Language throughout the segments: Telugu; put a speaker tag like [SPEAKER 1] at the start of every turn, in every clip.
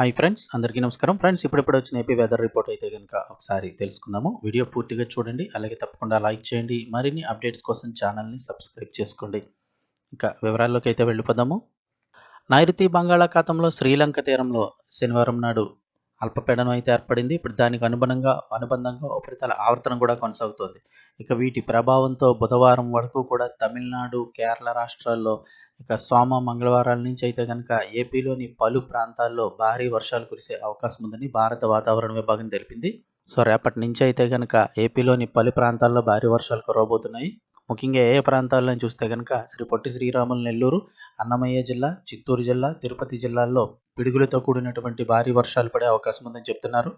[SPEAKER 1] హాయ్ ఫ్రెండ్స్ అందరికీ నమస్కారం. ఫ్రెండ్స్ ఇప్పుడిప్పుడు వచ్చిన ఏపీ వెదర్ రిపోర్ట్ అయితే కనుక ఒకసారి తెలుసుకుందాము. వీడియో పూర్తిగా చూడండి అలాగే తప్పకుండా లైక్ చేయండి. మరిన్ని అప్డేట్స్ కోసం ఛానల్ని సబ్స్క్రైబ్ చేసుకోండి. ఇంకా వివరాల్లోకి అయితే వెళ్ళిపోదాము. నైరుతి బంగాళాఖాతంలో శ్రీలంక తీరంలో శనివారం నాడు అల్పపీడనం అయితే ఏర్పడింది. ఇప్పుడు దానికి అనుగుణంగా అనుబంధంగా ఉపరితల ఆవర్తనం కూడా కొనసాగుతోంది. ఇక వీటి ప్రభావంతో బుధవారం వరకు కూడా తమిళనాడు కేరళ రాష్ట్రాల్లో ఇక సోమ మంగళవారాల నుంచి అయితే కనుక ఏపీలోని పలు ప్రాంతాల్లో భారీ వర్షాలు కురిసే అవకాశం ఉందని భారత వాతావరణ విభాగం తెలిపింది. సో రేపటి నుంచి అయితే కనుక ఏపీలోని పలు ప్రాంతాల్లో భారీ వర్షాలు కురవబోతున్నాయి. ముఖ్యంగా ఏ ప్రాంతాల్లో చూస్తే కనుక శ్రీ పొట్టి శ్రీరాములు నెల్లూరు అన్నమయ్య జిల్లా చిత్తూరు జిల్లా తిరుపతి జిల్లాల్లో పిడుగులతో కూడినటువంటి భారీ వర్షాలు పడే అవకాశం ఉందని చెప్తున్నారు.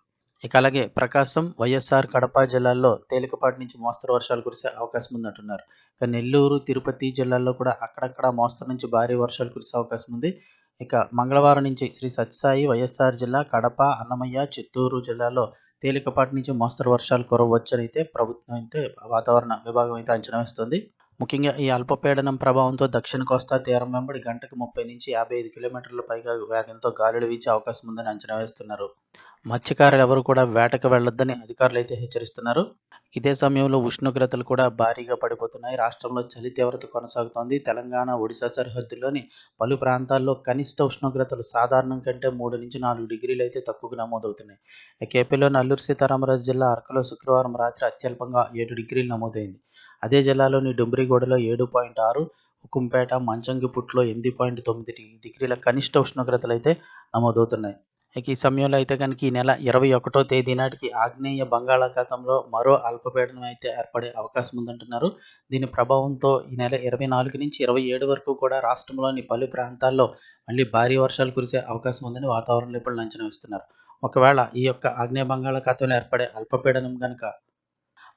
[SPEAKER 1] ఇక అలాగే ప్రకాశం వైఎస్ఆర్ కడప జిల్లాల్లో తేలికపాటి నుంచి మోస్తరు వర్షాలు కురిసే అవకాశం ఉందంటున్నారు. ఇక నెల్లూరు తిరుపతి జిల్లాల్లో కూడా అక్కడక్కడ మోస్తరు నుంచి భారీ వర్షాలు కురిసే అవకాశం ఉంది. ఇక మంగళవారం నుంచి శ్రీ సత్యసాయి వైఎస్ఆర్ జిల్లా కడప అన్నమయ్య చిత్తూరు జిల్లాలో తేలికపాటి నుంచి మోస్తరు వర్షాలు కురవచ్చని అయితే ప్రభుత్వం అయితే వాతావరణ విభాగం అయితే అంచనా వేస్తుంది. ముఖ్యంగా ఈ అల్పపీడనం ప్రభావంతో దక్షిణ కోస్తా తీరం వెంబడి గంటకు ముప్పై నుంచి యాభై ఐదు కిలోమీటర్ల పైగా వేగంతో గాలులు వీచే అవకాశం ఉందని అంచనా వేస్తున్నారు. మత్స్యకారులు ఎవరు కూడా వేటకు వెళ్ళొద్దని అధికారులు అయితే హెచ్చరిస్తున్నారు. ఇదే సమయంలో ఉష్ణోగ్రతలు కూడా భారీగా పడిపోతున్నాయి. రాష్ట్రంలో చలి తీవ్రత కొనసాగుతోంది. తెలంగాణ ఒడిశా సరిహద్దుల్లోని పలు ప్రాంతాల్లో కనిష్ట ఉష్ణోగ్రతలు సాధారణం కంటే మూడు నుంచి నాలుగు డిగ్రీలు అయితే తక్కువగా నమోదవుతున్నాయి. కేపీలో అల్లూరు సీతారామరాజు జిల్లా అరకులో శుక్రవారం రాత్రి అత్యల్పంగా ఏడు డిగ్రీలు నమోదైంది. అదే జిల్లాలోని డుంబ్రిగూడలో ఏడు పాయింట్ ఆరు హుకుంపేట మంచంగిపుట్లో ఎనిమిది పాయింట్ తొమ్మిది డిగ్రీల కనిష్ట ఉష్ణోగ్రతలు అయితే నమోదవుతున్నాయి. ఇక ఈ సమయంలో అయితే కనుక ఈ నెల ఇరవై ఒకటో తేదీ నాటికి ఆగ్నేయ బంగాళాఖాతంలో మరో అల్పపీడనం అయితే ఏర్పడే అవకాశం ఉందంటున్నారు. దీని ప్రభావంతో ఈ నెల ఇరవై నాలుగు నుంచి ఇరవై ఏడు వరకు కూడా రాష్ట్రంలోని పలు ప్రాంతాల్లో మళ్ళీ భారీ వర్షాలు కురిసే అవకాశం ఉందని వాతావరణ నిపుణులు అంచనా వేస్తున్నారు. ఒకవేళ ఈ యొక్క ఆగ్నేయ బంగాళాఖాతంలో ఏర్పడే అల్పపీడనం కనుక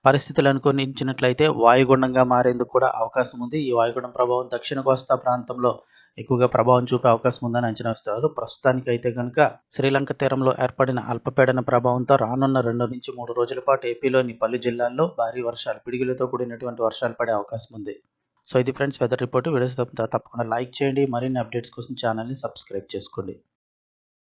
[SPEAKER 1] పరిస్థితులు అనుకూలించినట్లయితే వాయుగుండంగా మారేందుకు కూడా అవకాశం ఉంది. ఈ వాయుగుండం ప్రభావం దక్షిణ కోస్తా ప్రాంతంలో ఎక్కువగా ప్రభావం చూపే అవకాశం ఉందని అంచనా వేస్తారు ప్రస్తుతానికి అయితే కనుక శ్రీలంక తీరంలో ఏర్పడిన అల్పపీడన ప్రభావంతో రానున్న రెండు నుంచి మూడు రోజుల పాటు ఏపీలోని పలు జిల్లాల్లో భారీ వర్షాలు పిడుగులతో కూడినటువంటి వర్షాలు పడే అవకాశం ఉంది. సో ఇది ఫ్రెండ్స్ వెదర్ రిపోర్ట్. వీడియోస్ తప్పకుండా లైక్ చేయండి. మరిన్ని అప్డేట్స్ కోసం ఛానల్ని సబ్స్క్రైబ్ చేసుకోండి.